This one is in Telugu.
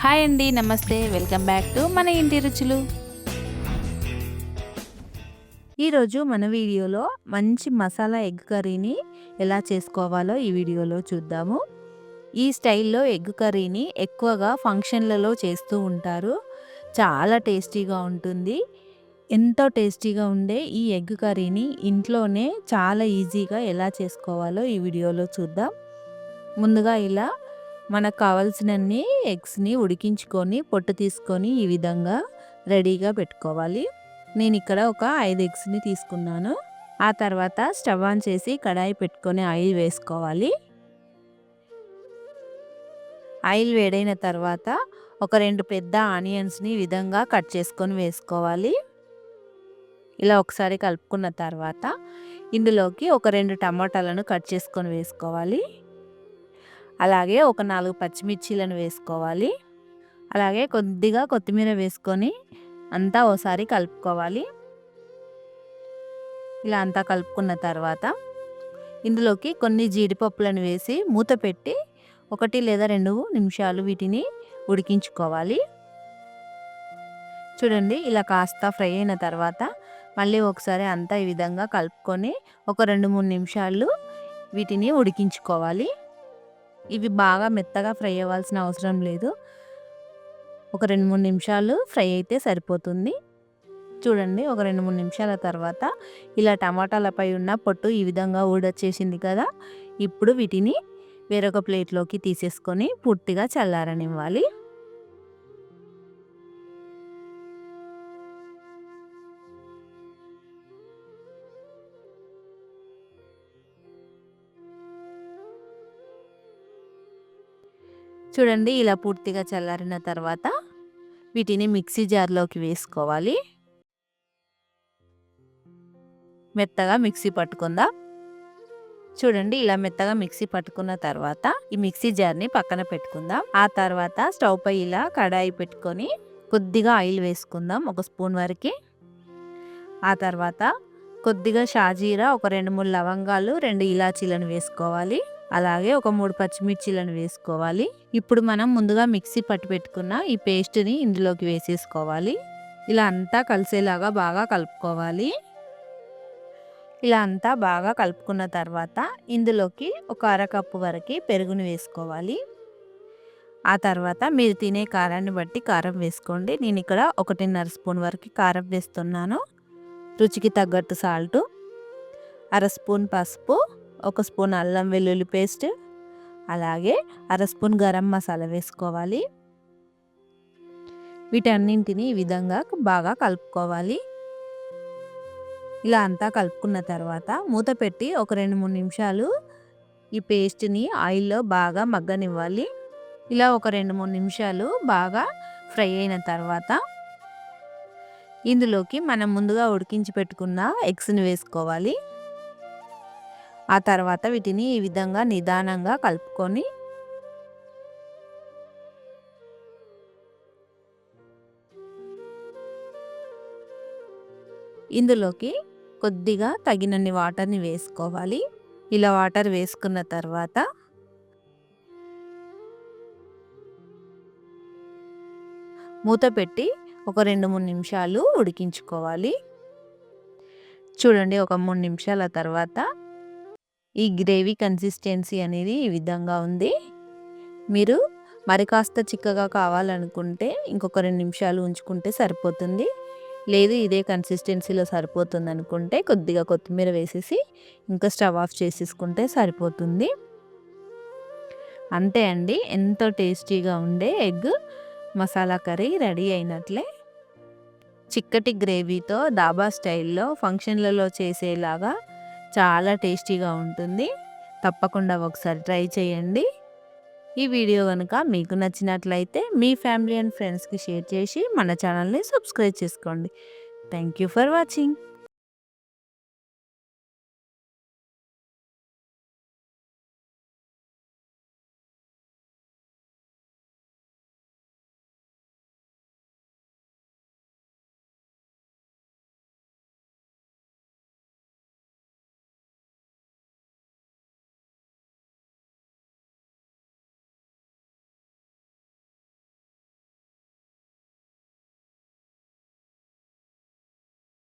హాయ్ అండి నమస్తే. వెల్కమ్ బ్యాక్ టు మన ఇంటి రుచులు. ఈరోజు మన వీడియోలో మంచి మసాలా ఎగ్ కర్రీని ఎలా చేసుకోవాలో ఈ వీడియోలో చూద్దాము. ఈ స్టైల్లో ఎగ్ కర్రీని ఎక్కువగా ఫంక్షన్లలో చేస్తూ ఉంటారు. చాలా టేస్టీగా ఉంటుంది. ఎంతో టేస్టీగా ఉండే ఈ ఎగ్ కర్రీని ఇంట్లోనే చాలా ఈజీగా ఎలా చేసుకోవాలో ఈ వీడియోలో చూద్దాం. ముందుగా ఇలా మనకు కావాల్సినన్ని ఎగ్స్ని ఉడికించుకొని పొట్టు తీసుకొని ఈ విధంగా రెడీగా పెట్టుకోవాలి. నేను ఇక్కడ ఒక ఐదు ఎగ్స్ని తీసుకున్నాను. ఆ తర్వాత స్టవ్ ఆన్ చేసి కడాయి పెట్టుకొని ఆయిల్ వేసుకోవాలి. ఆయిల్ వేడైన తర్వాత ఒక రెండు పెద్ద ఆనియన్స్ని విధంగా కట్ చేసుకొని వేసుకోవాలి. ఇలా ఒకసారి కలుపుకున్న తర్వాత ఇందులోకి ఒక రెండు టమాటాలను కట్ చేసుకొని వేసుకోవాలి. అలాగే ఒక నాలుగు పచ్చిమిర్చీలను వేసుకోవాలి. అలాగే కొద్దిగా కొత్తిమీర వేసుకొని అంతా ఓసారి కలుపుకోవాలి. ఇలా అంతా కలుపుకున్న తర్వాత ఇందులోకి కొన్ని జీడిపప్పులను వేసి మూత పెట్టి ఒకటి లేదా రెండు నిమిషాలు వీటిని ఉడికించుకోవాలి. చూడండి ఇలా కాస్త ఫ్రై అయిన తర్వాత మళ్ళీ ఒకసారి అంతా ఈ విధంగా కలుపుకొని ఒక రెండు మూడు నిమిషాలు వీటిని ఉడికించుకోవాలి. ఇవి బాగా మెత్తగా ఫ్రై అవ్వాల్సిన అవసరం లేదు. ఒక రెండు మూడు నిమిషాలు ఫ్రై అయితే సరిపోతుంది. చూడండి ఒక రెండు మూడు నిమిషాల తర్వాత ఇలా టమాటాలపై ఉన్న పొట్టు ఈ విధంగా ఊడొచ్చేసింది కదా. ఇప్పుడు వీటిని వేరొక ప్లేట్లోకి తీసేసుకొని పూర్తిగా చల్లారనివ్వాలి. చూడండి ఇలా పూర్తిగా చల్లారిన తర్వాత వీటిని మిక్సీ జార్లోకి వేసుకోవాలి. మెత్తగా మిక్సీ పట్టుకుందాం. చూడండి ఇలా మెత్తగా మిక్సీ పట్టుకున్న తర్వాత ఈ మిక్సీ జార్ని పక్కన పెట్టుకుందాం. ఆ తర్వాత స్టవ్ పై ఇలా కడాయి పెట్టుకొని కొద్దిగా ఆయిల్ వేసుకుందాం ఒక స్పూన్ వరకు. ఆ తర్వాత కొద్దిగా షాజీరా ఒక రెండు మూడు లవంగాలు రెండు ఇలాచీలను వేసుకోవాలి. అలాగే ఒక మూడు పచ్చిమిర్చీలను వేసుకోవాలి. ఇప్పుడు మనం ముందుగా మిక్సీ పట్టి పెట్టుకున్న ఈ పేస్ట్ని ఇందులోకి వేసేసుకోవాలి. ఇలా అంతా కలిసేలాగా బాగా కలుపుకోవాలి. ఇలా అంతా బాగా కలుపుకున్న తర్వాత ఇందులోకి ఒక అరకప్పు వరకు పెరుగుని వేసుకోవాలి. ఆ తర్వాత మీరు తినే కారాన్ని బట్టి కారం వేసుకోండి. నేను ఇక్కడ ఒకటిన్నర స్పూన్ వరకు కారం వేస్తున్నాను. రుచికి తగ్గట్టు సాల్టు అర స్పూన్ పసుపు ఒక స్పూన్ అల్లం వెల్లుల్లి పేస్ట్ అలాగే అర స్పూన్ గరం మసాలా వేసుకోవాలి. వీటన్నింటిని ఈ విధంగా బాగా కలుపుకోవాలి. ఇలా అంతా కలుపుకున్న తర్వాత మూత పెట్టి ఒక రెండు మూడు నిమిషాలు ఈ పేస్ట్ని ఆయిల్లో బాగా మగ్గనివ్వాలి. ఇలా ఒక రెండు మూడు నిమిషాలు బాగా ఫ్రై అయిన తర్వాత ఇందులోకి మనం ముందుగా ఉడికించి పెట్టుకున్న ఎగ్స్ని వేసుకోవాలి. ఆ తర్వాత వీటిని ఈ విధంగా నిదానంగా కలుపుకొని ఇందులోకి కొద్దిగా తగినన్ని వాటర్ని వేసుకోవాలి. ఇలా వాటర్ వేసుకున్న తర్వాత మూత పెట్టి ఒక రెండు మూడు నిమిషాలు ఉడికించుకోవాలి. చూడండి ఒక మూడు నిమిషాల తర్వాత ఈ గ్రేవీ కన్సిస్టెన్సీ అనేది ఈ విధంగా ఉంది. మీరు మరి కాస్త చిక్కగా కావాలనుకుంటే ఇంకొక రెండు నిమిషాలు ఉంచుకుంటే సరిపోతుంది. లేదు ఇదే కన్సిస్టెన్సీలో సరిపోతుంది అనుకుంటే కొద్దిగా కొత్తిమీర వేసేసి ఇంకా స్టవ్ ఆఫ్ చేసేసుకుంటే సరిపోతుంది. అంతే అండి. ఎంతో టేస్టీగా ఉండే ఎగ్ మసాలా కర్రీ రెడీ అయినట్లే. చిక్కటి గ్రేవీతో దాబా స్టైల్లో ఫంక్షన్లలో చేసేలాగా చాలా టేస్టీగా ఉంటుంది. తప్పకుండా ఒకసారి ట్రై చేయండి. ఈ వీడియో కనుక మీకు నచ్చినట్లయితే మీ ఫ్యామిలీ అండ్ ఫ్రెండ్స్కి షేర్ చేసి మన ఛానల్ని సబ్స్క్రైబ్ చేసుకోండి. Thank you for watching.